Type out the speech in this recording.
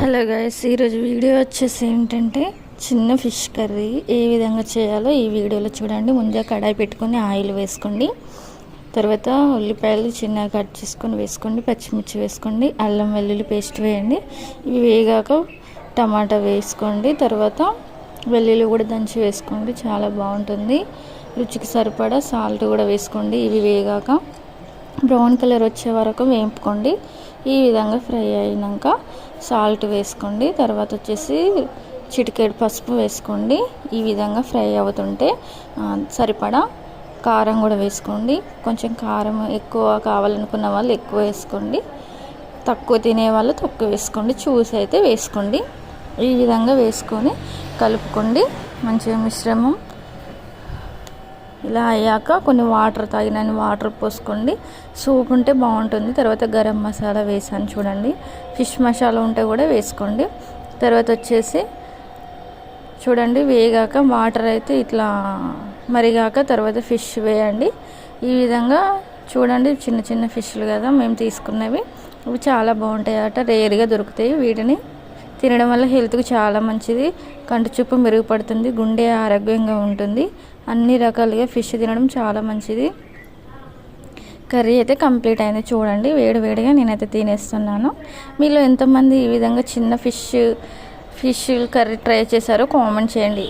Hello guys ఈరోజు video వచ్చేసి ఏంటంటే చిన్న ఫిష్ కర్రీ. ఏ విధంగా చేయాలో ఈ వీడియోలో చూడండి. ముందుగా కడాయి పెట్టుకొని ఆయిల్ వేసుకోండి. తర్వాత ఉల్లిపాయలు చిన్నగా కట్ చేసుకొని వేసుకోండి. పచ్చిమిర్చి వేసుకోండి. అల్లం వెల్లుల్లి పేస్ట్ వేయండి. ఇవి వేగాక టమాటా వేసుకోండి. తర్వాత వెల్లుల్లి కూడా దంచి వేసుకోండి. చాలా బాగుంటుంది. రుచికి సరిపడా సాల్ట్ కూడా వేసుకోండి. ఇవి వేగాక బ్రౌన్ కలర్ వచ్చే వరకు వేపుకోండి. ఈ విధంగా ఫ్రై అయినాక సాల్ట్ వేసుకోండి. తర్వాత వచ్చేసి చిటికెడు పసుపు వేసుకోండి. ఈ విధంగా ఫ్రై అవుతుంటే సరిపడా కారం కూడా వేసుకోండి. కొంచెం కారం ఎక్కువ కావాలనుకున్న వాళ్ళు ఎక్కువ వేసుకోండి. తక్కువ తినే వాళ్ళు తక్కువ వేసుకోండి. చూసి అయితే వేసుకోండి. ఈ విధంగా వేసుకొని కలుపుకోండి. మంచిగా మిశ్రమం ఇలా అయ్యాక కొన్ని వాటర్ తాగినని వాటర్ పోసుకోండి సూప్ ఉంటే బాగుంటుంది. తర్వాత గరం మసాలా వేసాను చూడండి. ఫిష్ మసాలా ఉంటే కూడా వేసుకోండి. తర్వాత వచ్చేసి చూడండి వేగాక వాటర్ అయితే ఇట్లా మరిగాక తర్వాత ఫిష్ వేయండి. ఈ విధంగా చూడండి చిన్న చిన్న ఫిష్లు కదా మేము తీసుకున్నవి. ఇవి చాలా బాగుంటాయి అట రేర్గా దొరుకుతాయి వీటిని. తినడం వల్ల హెల్త్కి చాలా మంచిది. కంటి చూపు మెరుగుపడుతుంది గుండె ఆరోగ్యంగా ఉంటుంది. అన్ని రకాలుగా ఫిష్ తినడం చాలా మంచిది. కర్రీ అయితే కంప్లీట్ అయింది చూడండి వేడి వేడిగా నేనైతే తినేస్తున్నాను. మీలో ఎంతమంది ఈ విధంగా చిన్న ఫిష్ ఫిష్ కర్రీ ట్రై చేశారో కామెంట్ చేయండి.